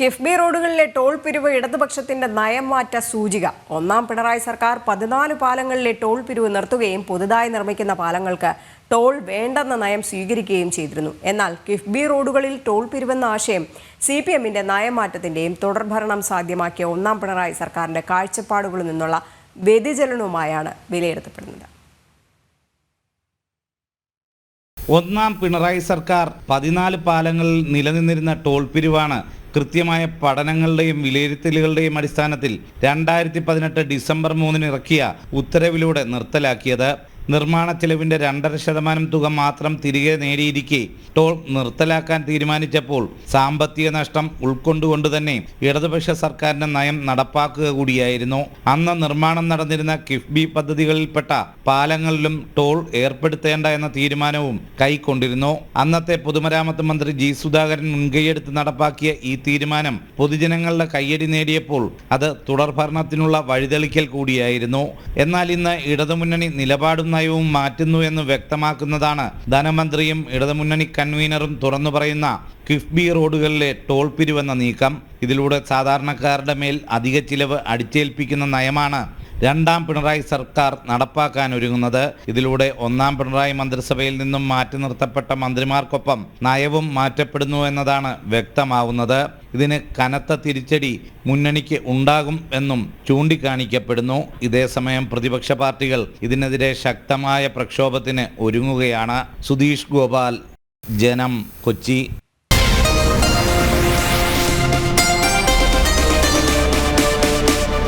KIIFB റോഡുകളിലെ toll പിരിവ് ഇടതുപക്ഷത്തിന്റെ നയം മാറ്റ സൂചിക. ഒന്നാം പിണറായി സർക്കാർ പതിനാല് പാലങ്ങളിലെ ടോൾ പിരിവ് നിർത്തുകയും പുതുതായി നിർമ്മിക്കുന്ന പാലങ്ങൾക്ക് ടോൾ വേണ്ടെന്ന നയം സ്വീകരിക്കുകയും ചെയ്തിരുന്നു. എന്നാൽ കിഫ്ബി റോഡുകളിൽ ടോൾ പിരിവെന്ന ആശയം സി പി എമ്മിന്റെ നയമാറ്റത്തിന്റെയും തുടർഭരണം സാധ്യമാക്കിയ ഒന്നാം പിണറായി സർക്കാരിന്റെ കാഴ്ചപ്പാടുകളിൽ നിന്നുള്ള വ്യതിചലനവുമായാണ് വിലയിരുത്തപ്പെടുന്നത്. ഒന്നാം പിണറായി സർക്കാർ പതിനാല് പാലങ്ങളിൽ നിലനിന്നിരുന്ന ടോൾ പിരിവാണ് കൃത്യമായ പഠനങ്ങളുടെയും വിലയിരുത്തലുകളുടെയും അടിസ്ഥാനത്തിൽ രണ്ടായിരത്തി പതിനെട്ട് ഡിസംബർ മൂന്നിന് ഇറക്കിയ ഉത്തരവിലൂടെ നിർത്തലാക്കിയത്. നിർമ്മാണ ചെലവിന്റെ രണ്ടര ശതമാനം തുക മാത്രം തിരികെ നേടിയിരിക്കെ. ടോൾ നിർത്തലാക്കാൻ തീരുമാനിച്ചപ്പോൾ സാമ്പത്തിക നഷ്ടം ഉൾക്കൊണ്ടുകൊണ്ട് തന്നെ ഇടതുപക്ഷ സർക്കാരിന്റെ നയം നടപ്പാക്കുക കൂടിയായിരുന്നു. അന്ന് നിർമ്മാണം നടന്നിരുന്ന കിഫ്ബി പദ്ധതികളിൽപ്പെട്ട പാലങ്ങളിലും ടോൾ ഏർപ്പെടുത്തേണ്ട എന്ന തീരുമാനവും കൈക്കൊണ്ടിരുന്നു. അന്നത്തെ പൊതുമരാമത്ത് മന്ത്രി ജി സുധാകരൻ മുൻകൈയെടുത്ത് നടപ്പാക്കിയ ഈ തീരുമാനം പൊതുജനങ്ങളുടെ കയ്യടി നേടിയപ്പോൾ അത് തുടർഭരണത്തിനുള്ള വഴിതെളിക്കൽ കൂടിയായിരുന്നു. എന്നാൽ ഇന്ന് ഇടതുമുന്നണി നിലപാടും നയവും മാറ്റുന്നു എന്ന് വ്യക്തമാക്കുന്നതാണ്. ധനമന്ത്രിയും ഇടതുമുന്നണി കൺവീനറും തുറന്നു പറയുന്ന കിഫ്ബി റോഡുകളിലെ ടോൾ പിരിവെന്ന നീക്കം. ഇതിലൂടെ സാധാരണക്കാരുടെ മേൽ അധിക ചിലവ് അടിച്ചേൽപ്പിക്കുന്ന നയമാണ് രണ്ടാം പിണറായി സർക്കാർ നടപ്പാക്കാൻ ഒരുങ്ങുന്നത്. ഇതിലൂടെ ഒന്നാം പിണറായി മന്ത്രിസഭയിൽ നിന്നും മാറ്റി നിർത്തപ്പെട്ട മന്ത്രിമാർക്കൊപ്പം നയവും മാറ്റപ്പെടുന്നു എന്നതാണ് വ്യക്തമാവുന്നത്. ഇതിന് കനത്ത തിരിച്ചടി മുന്നണിക്ക് ഉണ്ടാകും എന്നും ചൂണ്ടിക്കാണിക്കപ്പെടുന്നു. ഇതേസമയം പ്രതിപക്ഷ പാർട്ടികൾ ഇതിനെതിരെ ശക്തമായ പ്രക്ഷോഭത്തിന് ഒരുങ്ങുകയാണ്. സുധീഷ് ഗോപാൽ ജനം കൊച്ചി.